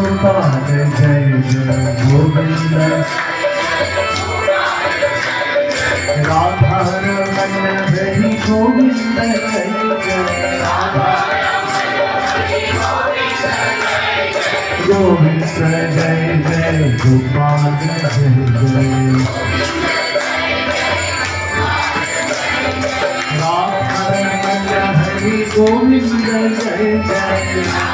गोपाल जय गोविंद राधा रमण हरि गोविंद गोविंद जय जय गोपाल जय जय गोविंद जय जय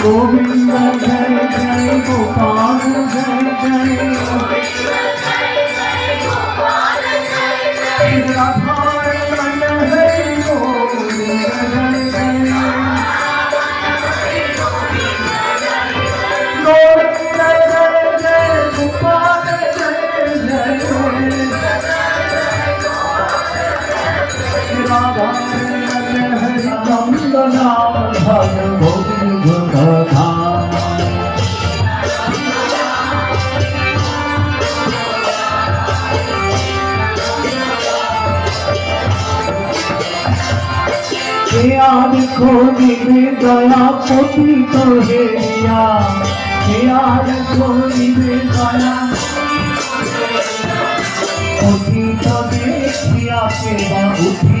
गोविंद जय जय गोपाल जय जय राधा দেখো দিবে দয়া পতিত হেয়া হেয়া দেখো দিবে দয়া পতিত দেখিয়া সেবা উঠি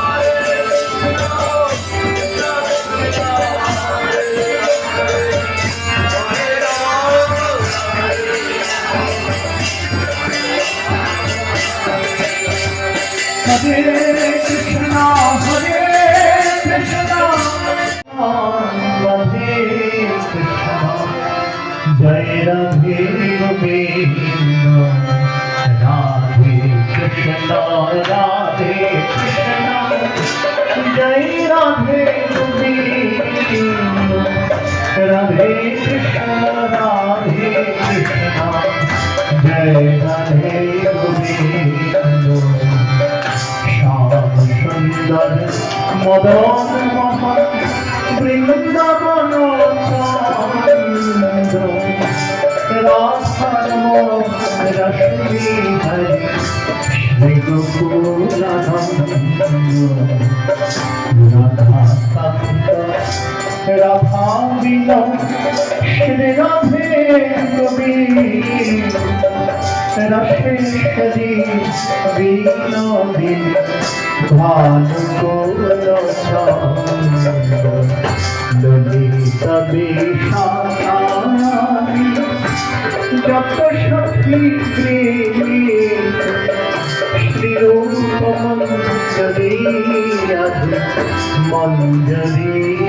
Krishna, Radhe Krishna, Jai Radhe Govinda, Radhe Krishna, Radhe Krishna, Jai Radha বিলম Shri Radhe Govinda রসেশ্বরী Binodini ভানুকূল Lalit বিষাণী যত সখী প্রেমী শ্রীরূপমঞ্জরি রাধে মঞ্জরি আনন্দ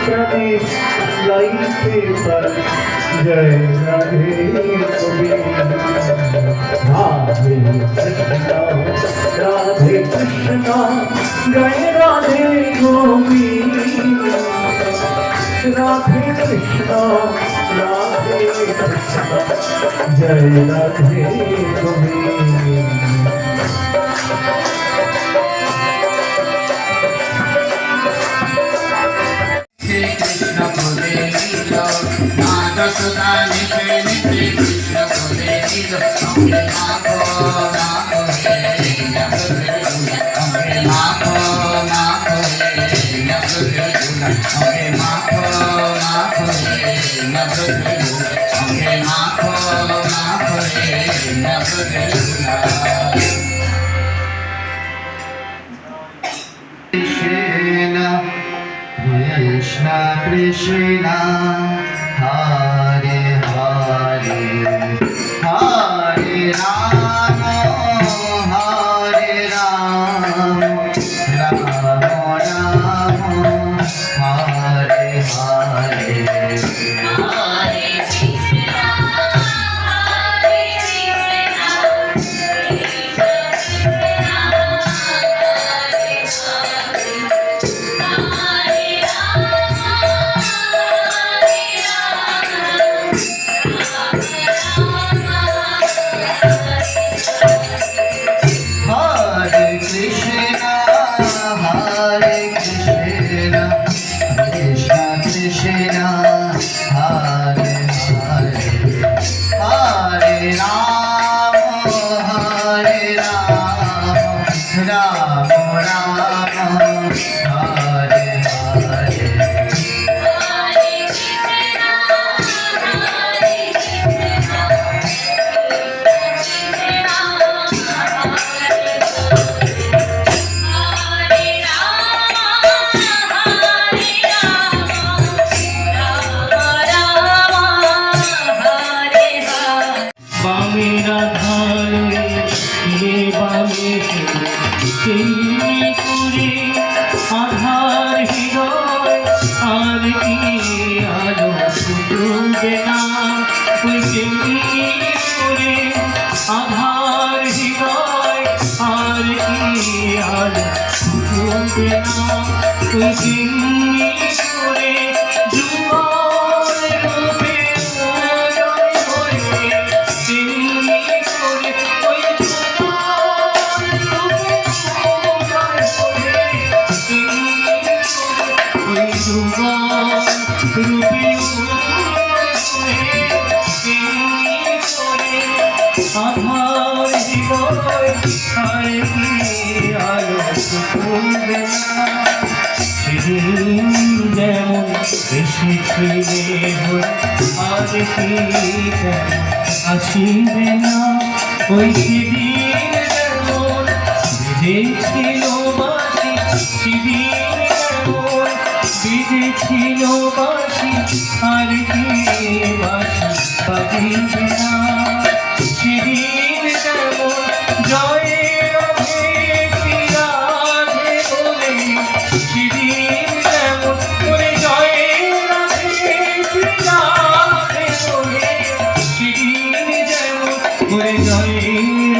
প্রাণে গাইতে পারে জয় রাধে গোবিন্দ রাধে কৃষ্ণ রাধে কৃষ্ণ জয় রাধে গোবিন্দ রাধে কৃষ্ণ রাধে কৃষ্ণ জয় রাধে গোবিন্দ নিল মা কৃষ্ণ কৃষ্ণ কৃষ্ণ হরে হরে হরে রাম তেমনি করে আধার হৃদয় আর কি আলো ফুটবে না করে আধার হৃদয় আর কি আলো ফুটবে না ওই আধার হৃদয় আর আলো ফুটবে যেমন এসেছিলে আর কি আসিবে না, ওই সেদিন যেমন বেজেছিল বেজেছিল বাসি আর কি বাসি বাজিবে না সেদিন যেমন জয়ের অভেশি বলে, সেদিন যেমন করে জয়ের অভেশি বলে, সেদিন যেমন করে জয়ের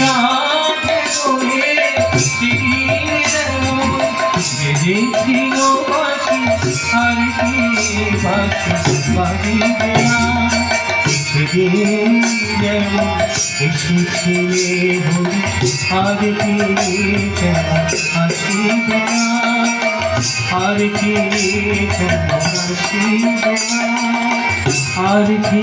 রাধে বলে, সেদিন যেমন বেজেছিল বাসি আর কি আর কি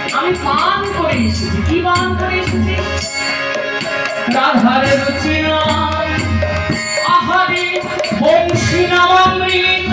আমি পান করে এসেছি। কি পান করে এসেছি? রাধার রুচি আহারে বংশী নামামৃত